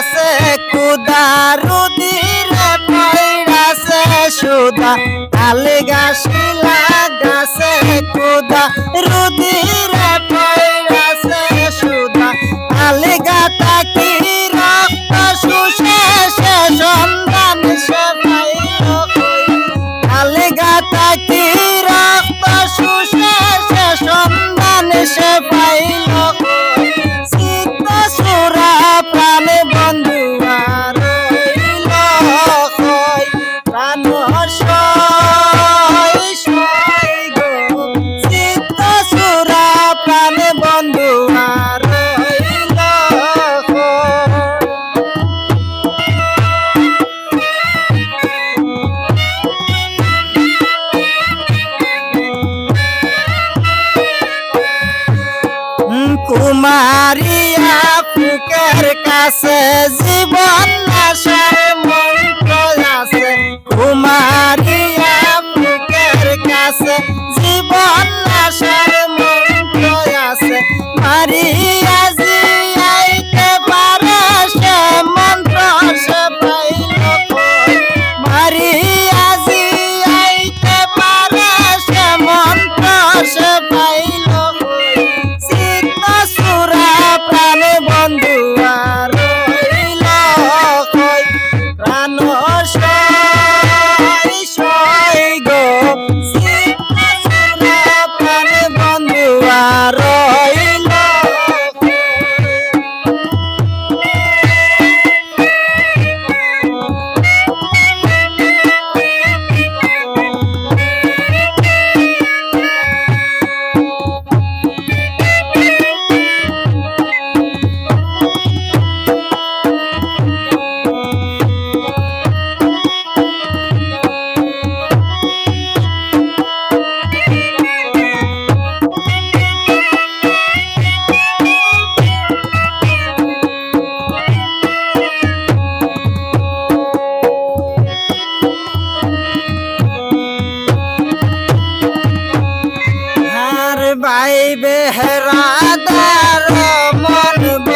আছে কুদা রুদিরে পাইরাছে সুদা তালে গাছ লাগাছে কুদা রু কুমারিয়া ফুকের কাছে জীবন আসার ভাই বেহরাদার মন ব